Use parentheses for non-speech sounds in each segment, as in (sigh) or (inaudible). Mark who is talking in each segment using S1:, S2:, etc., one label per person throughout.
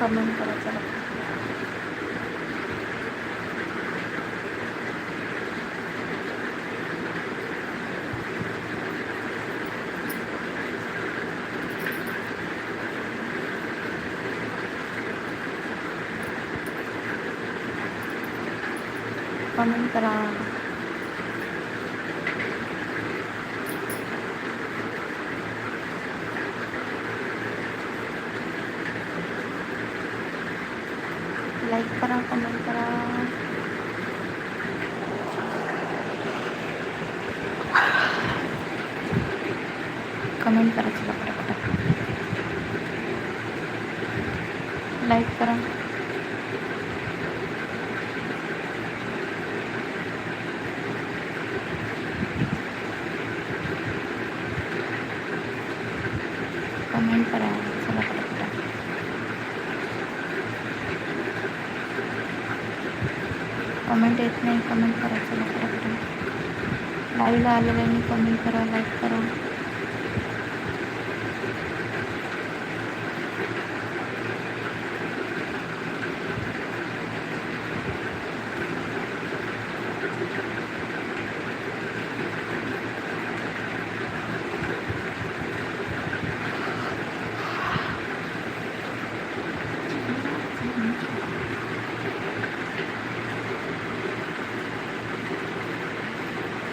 S1: Comment करा चला comment करा लाईक करा कमेंट करा कमेंट करा चला पटापटा लाईक करा कमेंट करा चला करा कमेंट येत नाही कमेंट करा चला पटापटा लाईव्हला मी कमेंट करा लाईक करा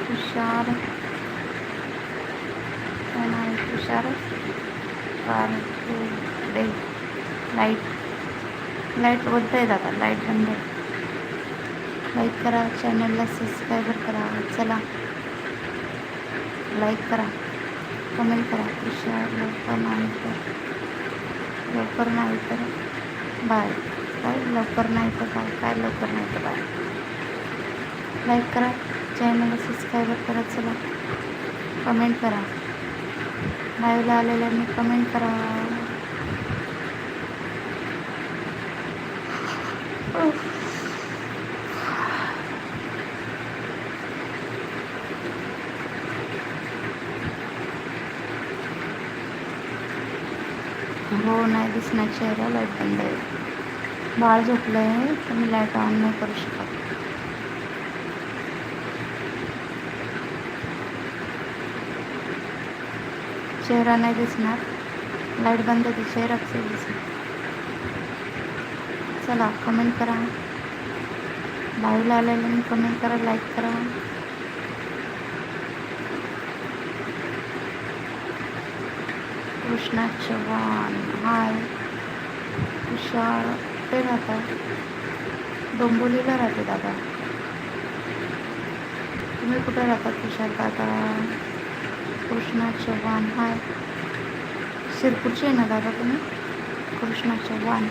S1: तुषार कोण आहे तुषार डे लाइट लाइट बंद आहे दादा लाइट बंद आहे लाईक करा चॅनलला सबस्क्राईबर करा. चला. लाईक करा. कमेंट करा. तुषार लवकर नाही तर. लवकर नाही तर. बाय. काय लवकर नाही तर काय काय लवकर नाही तर बाय. लाईक करा. चॅनलला सबस्क्राईबर करा. चला. कमेंट करा. लाईव्हला आलेल्यांनी कमेंट करा हो नाही चेहरा लाइट बंद आहे. बाळ झोपलं आहे तर मी लाइट ऑन नाही करू शकत. चेहरा नाही दिसणार. लाइट बंद आहे चेहरा कसं दिसणार? चला कमेंट करा. लाईव्हला आलेलं कमेंट करा लाईक करा. कृष्णा चव्हाण हाय तुषार कुठे राहतात डोंबोलीला राहते दादा. तुम्ही कुठे राहतात तुषार दादा? कृष्णा चव्हाण हाय. शिरपूरचे आहे ना दादा तुम्ही? कृष्णा चव्हाण.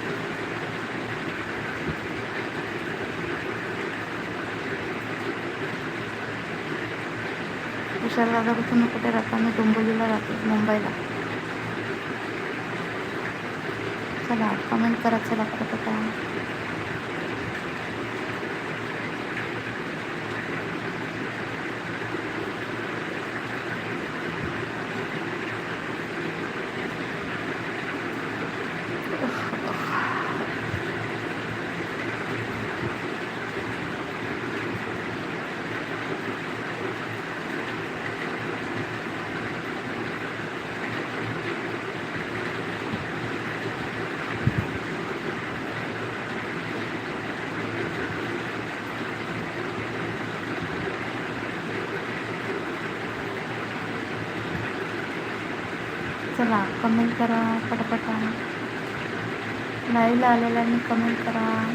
S1: तुषार दादा तुम्ही कुठे राहता? मी डोंबोलीला राहते मुंबईला. चला कमेंट करा चला पटापटा करा कमेंट करा पटापटा लाईव्हला आलेल्यांनी कमेंट करा.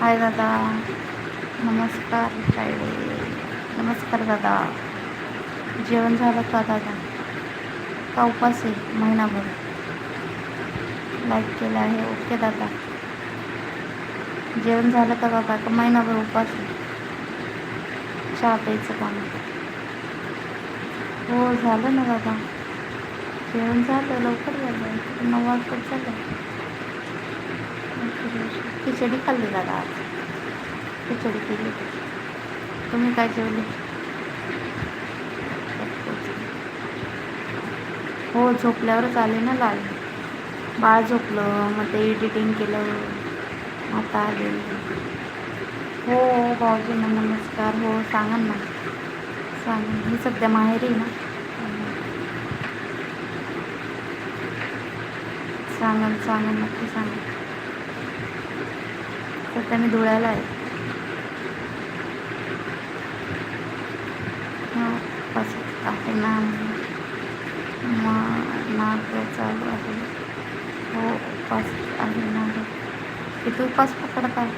S1: हाय दादा. नमस्कार ताई. नमस्कार दादा. जेवण झालं का दादा? का उपास आहे महिनाभर? लाईक केलं आहे. ओके दादा. जेवण झालं का बाबा? का महिनाभर उपास? चहा प्यायचं काम. हो झालं ना दादा जेवण झालं लवकर झालं. नऊ वाजता झालं. खिचडी खाल्ली दादा आज. खिचडी केली. तुम्ही काय जेवले? हो झोपल्यावरच आले ना लाल. बाळ झोपलं मग ते एडिटिंग केलं. आता आले हो भाऊजींना नमस्कार हो सांगा ना सांगा मी सध्या माहेरी आहे ना सांगा सांगा नक्की सांगा सध्या मी धुळ्याला आहे हां असं आहे ना नाग चालू आहे हो उपास आहे ना किती उपास पकडताय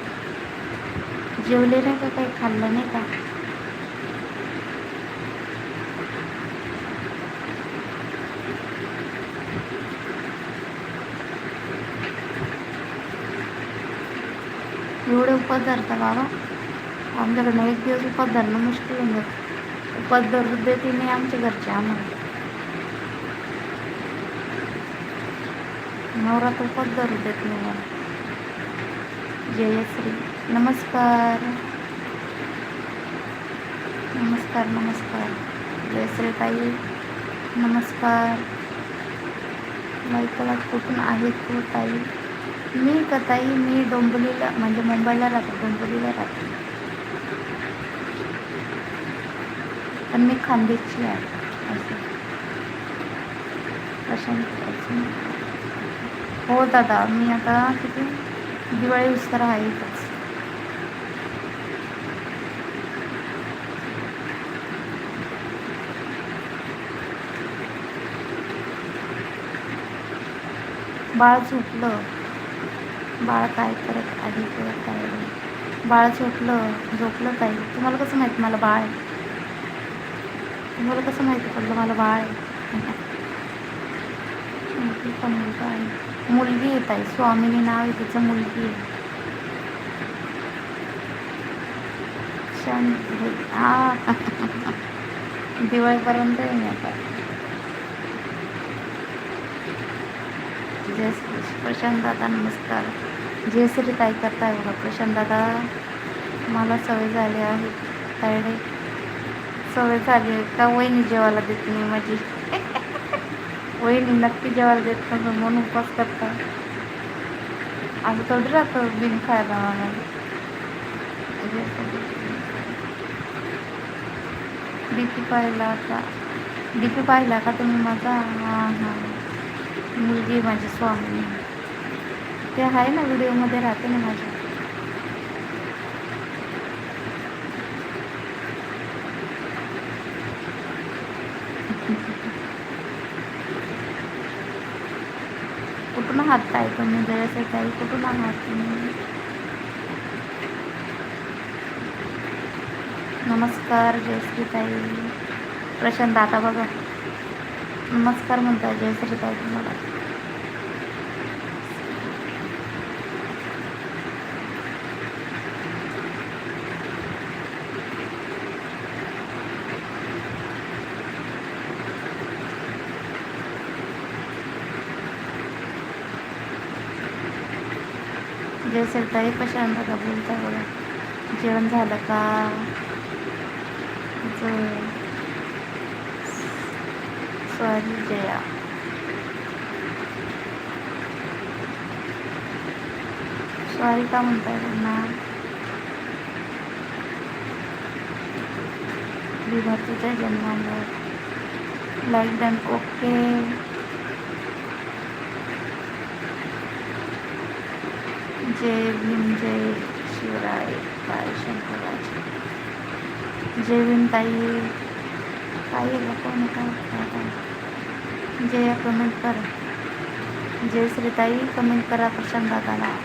S1: जेवले नाही का काही? खाल्लं नाही का? एवढे उपास धरता बाबा. आमच्याकडनं एक दिवस उपास धरणं मुश्किल होऊन जातं. उपास धरू देते नाही आमच्या घरचे आम्हाला. नवरात्र उपास धरू देत नाही मला जयश्री। नमस्कार। नमस्कार नमस्कार। जयश्री ताई नमस्कार लाईकला कुठून आहे तू ताई? मी का ताई? मी डोंबिवलीला म्हणजे मुंबईला राहते डोंबिवलीला राहते. पण मी खानदेशची आहे असं. प्रशांत हो दादा मी आता किती? दिवाळी उत्सर आहे बाळ झोपलं बाळ काय करत आहे करत आहे बाळ झोपलं झोपलं ताई तुम्हाला कसं माहीत मला बाळ? तुम्हाला कसं माहिती पडलं मला बाळ? (laughs) आहे पण मुलगा आहे मुलगी येत आहे स्वामिनी नाव आहे तिचं मुलगी आहे. शांत हा. दिवाळीपर्यंत आहे आता. जय प्रशांत दादा नमस्कार. जयश्री ताई करताय बघा. प्रशांत दादा मला सवय झाली आहे. तायडे सवय झाली आहे का? वहिनी जेवायला देते मी माझी. वहिनी नक्की जेवायला देत नसं म्हणून उपास करता असं थोडी राहतं बिन खायला डीपी पाहिला का डीपी पाहिला का तुम्ही माझा हां हां मुलगी माझी स्वामी ते आहे ना व्हिडिओमध्ये राहते ना माझ्या कुठून आहात ताई तुम्ही जयसे ताई कुठून आहात तुम्ही नमस्कार जयश्री ताई प्रशांत आता बघा. नमस्कार म्हणताय जयश्री ताई तुम्हाला. जयश्री ताई प्रशांत दादा बोलताय बघा जेवण झालं का सॉरी जया सॉरी का म्हणताय त्यांना विभक्तीच्या जन्मावर लाईक डन ओके जय भीम जय शिवराय काय शंकराचे जय भीम ताई. काय कोण काय जय कमेंट कर. जय श्रीताई कमेंट करा प्रशांत दादाला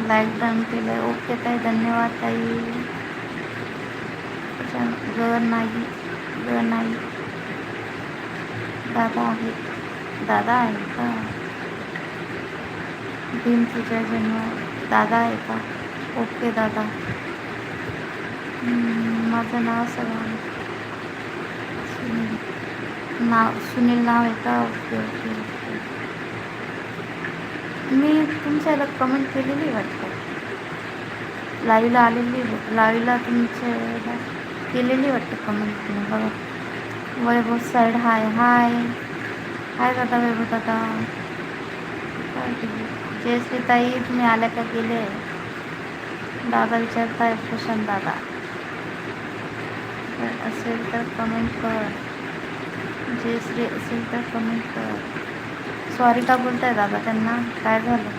S1: लाईक डन केलं ओके ताई धन्यवाद ताई. ग नाही ग नाही दादा आहेत दादा आहे का? भीम तुझ्या जन्म. दादा आहे का? ओके दादा. माझं नाव सगळं सुनील. नाव सुनील नाव आहे का? Okay okay okay. मी तुमच्याला कमेंट केलेली वाटतं. लाईव्हला आलेली लाईव्हला तुमच्या केलेली वाटतं कमेंट तुम्ही. बघा. वैभव साईड हाय हाय हाय दादा वैभव दादा. काय ताई तुम्ही आल्या का गेले? दादा विचारताय प्रशांत दादा. असेल तर कमेंट कर. जयश्री असेल तर कमेंट कर. सॉरी का बोलताय दादा त्यांना? काय झालं?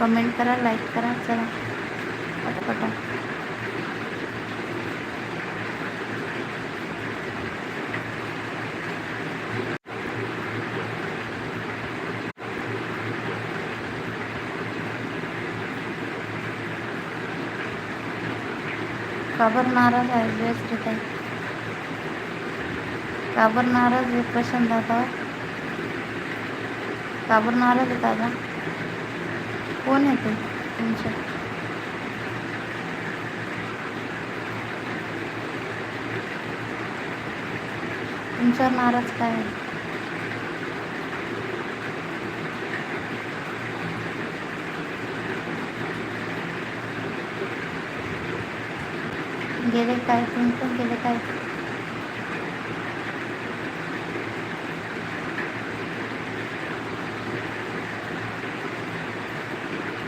S1: कमेंट करा लाईक करा चला. पटापटा. काबर नाराज आहे जयश्री आहे. काबर नाराज आहे प्रशांत दादा. काबर नाराज आहे दादा. कोण आहे ते? तुमच्या तुमच्यावर नाराज काय आहे? गेले काय? तुम्ही पण गेले काय?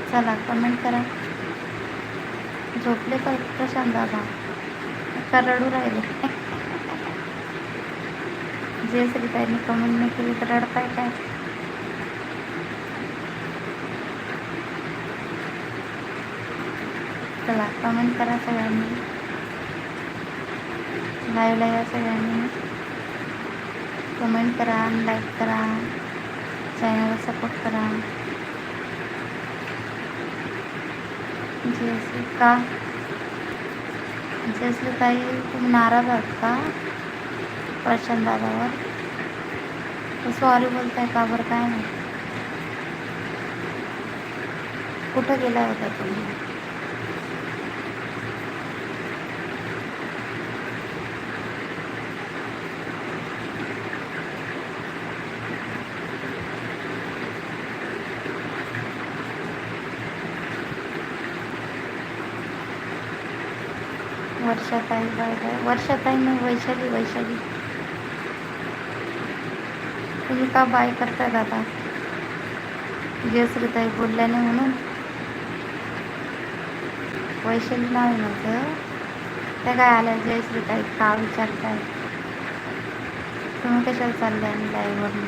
S1: चला कमेंट करा. झोपले का प्रशांत दादा? का रडू राहिले? जे श्री ताईने कमेंट नाही केली तर रडताय काय? चला कमेंट करा सगळ्यांनी. लाईव्हला या सगळ्यांनी कमेंट करा लाईक करा चॅनलला सपोर्ट करा. जयश्री का जयश्री ताई तुम्ही नाराज आहात का? प्रशांत दादावर. सॉरी बोलताय का बरं काय नाही कुठं गेला होता तुम्ही? Bye bye bye. वर्षाताई नाही वैशाली वैशाली. तुम्ही का बाय करताय दादा जयश्रीताई बोलल्या नाही म्हणून. वैशाली नाही आहे माझं. त्या काय आल्या? जयश्रीताई का विचारताय? तुम्ही कशाला चालल्या आणि लाईव्हवरून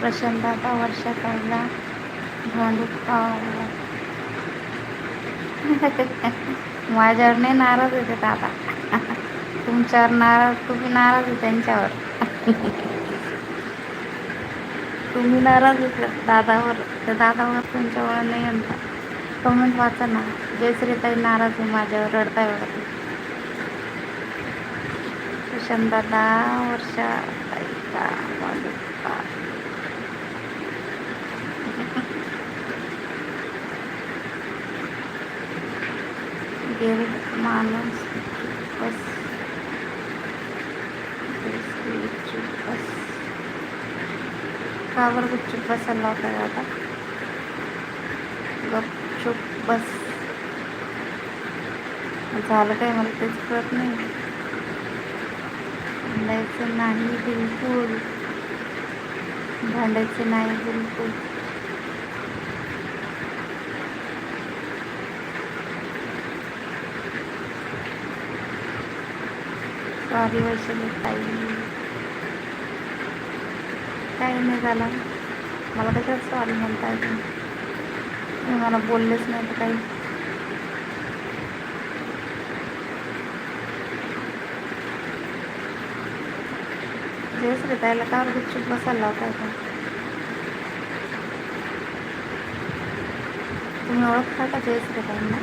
S1: प्रशांत दादा वर्षात आला पावला. माझ्यावर नाही नाराज होते दादा. (laughs) तुमच्यावर नाराज तुम्ही नाराज होते त्यांच्यावर. (laughs) तुम्ही नाराज होते दादावर तर दादावर तुमच्यावर नाही आणता. कमेंट वाचा ना. जयश्रीताई नाराज आहे माझ्यावर रडताय बघा तुम्ही. दादा वर्षा ताई का भांडू माणूस बस बस का गुपचूप बसायला होता आता गपचूप बस झालं काय मला तेच कळत नाही भांडायचं नाही बिलकुल भांडायचं नाही बिलकुल सॉरी वैशाली ताई काही नाही झालं. मला कशात सॉरी म्हणताय तुम्ही तुम्ही मला बोललेच नाही तर काही. जेच रे त्याला का गुपचूप बसायला लावताय का? तुम्ही ओळखता का जयश्री ताईंना?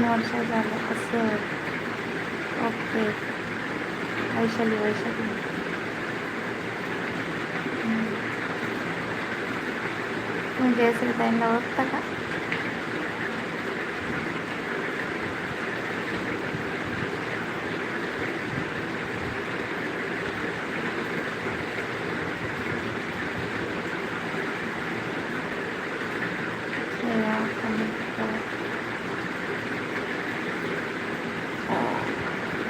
S1: चुकून वर्ष झालं असं ओके वैशाली वैशाली हम्म. तुम्ही जयश्री ताईंना ओळखता का श्रेया कमेकर. हो,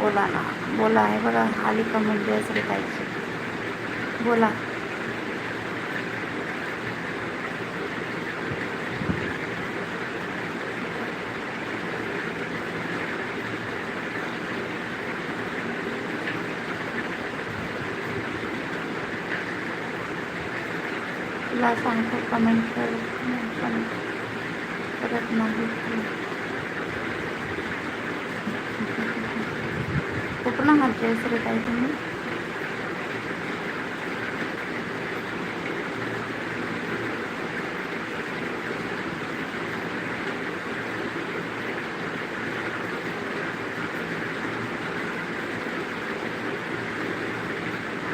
S1: बोला ना. बोला आहे बघा आली कमेंट म्हणजे असली पाहिजे. बोला. तुला सांगतो कमेंट कर. पण करत नाही. तू कुठून आहात जयश्री ताई तुम्ही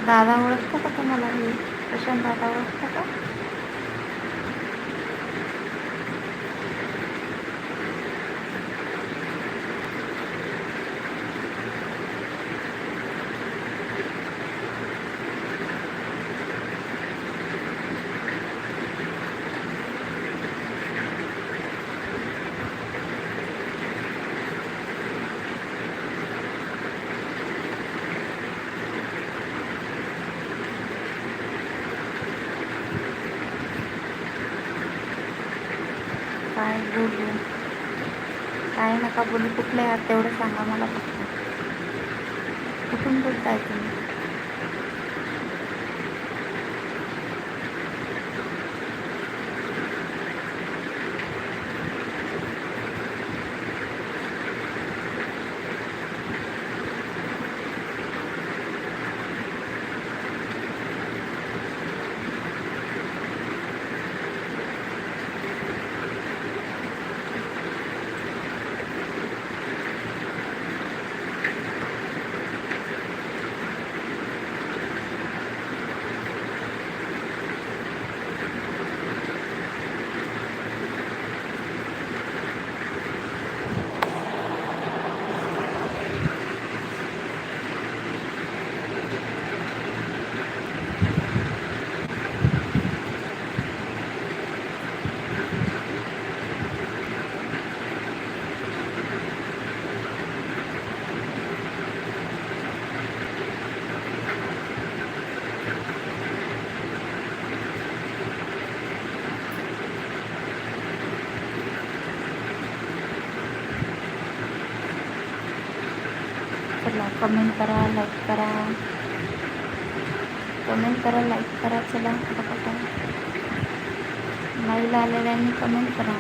S1: दादा ओळखता का तुम्हाला हे प्रशांत दादा ओळखता का काय बोलू काय नका बोलू कुठले आहात तेवढं सांगा मला फक्त कुठून बोलताय तुम्ही चला कमेंट करा लाईक करा. कमेंट करा लाईक करा. चला पटापटा. लाईव्हला आलेल्यांनी कमेंट करा.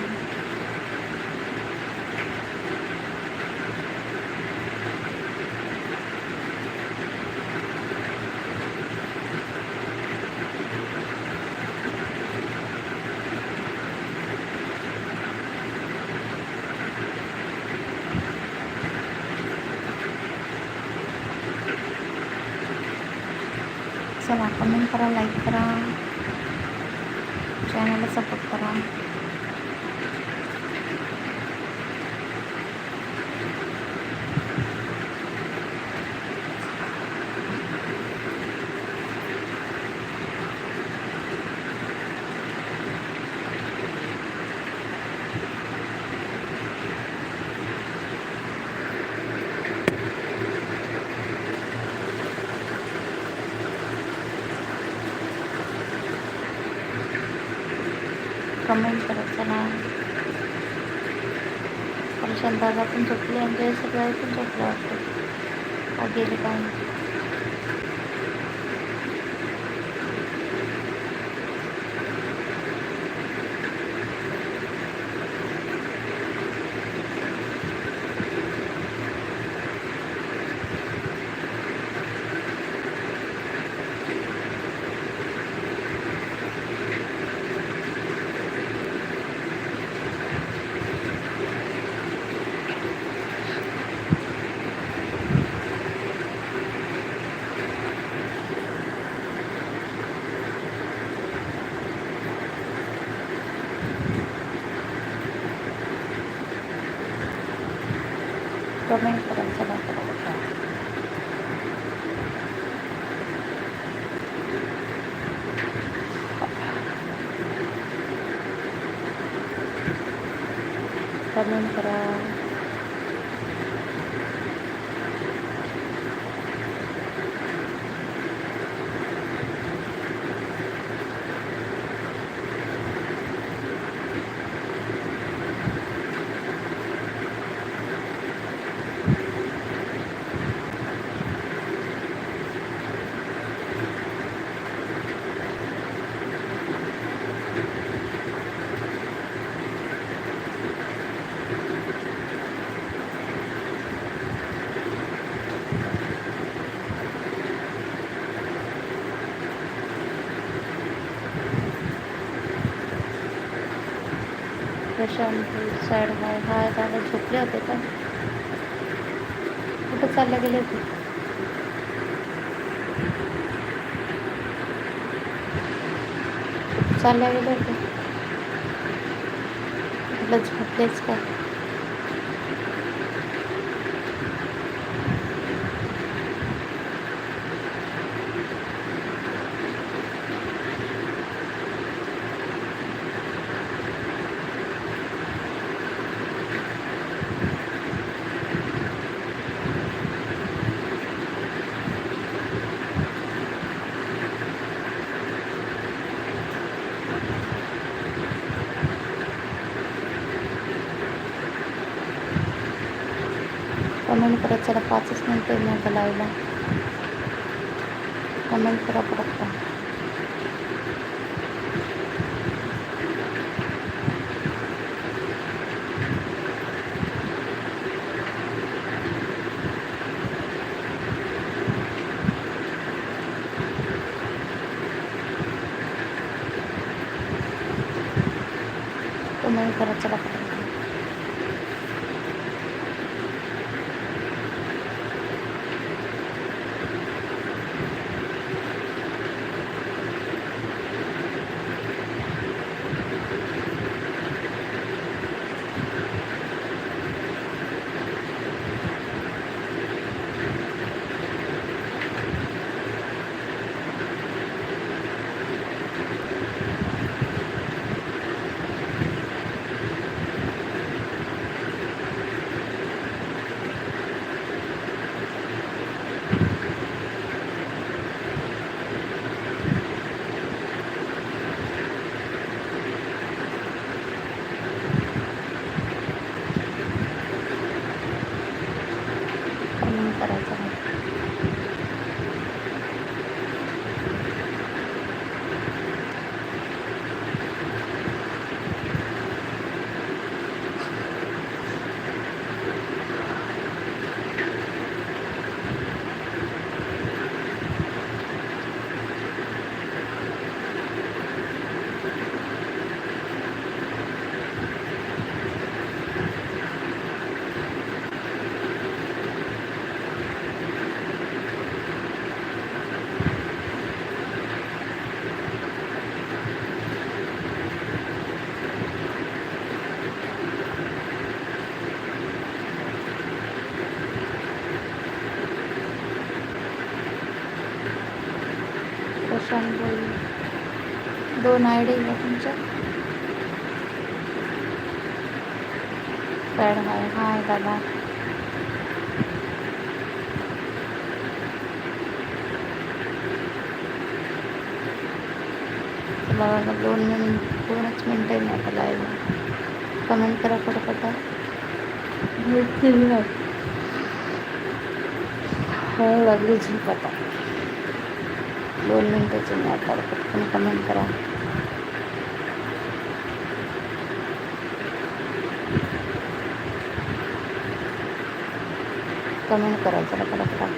S1: दादा पण झोपले आणि सगळ्या पण झोपलं वाटतं. गेले काय माहिती. कमेंट करा चला चला कमेंट करा प्रशांत साईड हाय हाय दादा झोपले होते का? कुठं चालले गेले होते चालल्या गेले होते झोपलेच काय? कमेंट करत चला पाचच मिनटं मी आता लावला कमेंट करा दोन आय डी आहे तुमच्या. पॅड हाय हाय दादा. चला दादा दोन मिनिट दोनच मिनटं मी आता लाईव्ह कमेंट करा पटपटा. हो लागली झोप आता. दोन मिनटाची मी आता पटकन कमेंट करा. कमेंट करा चला पटापटा.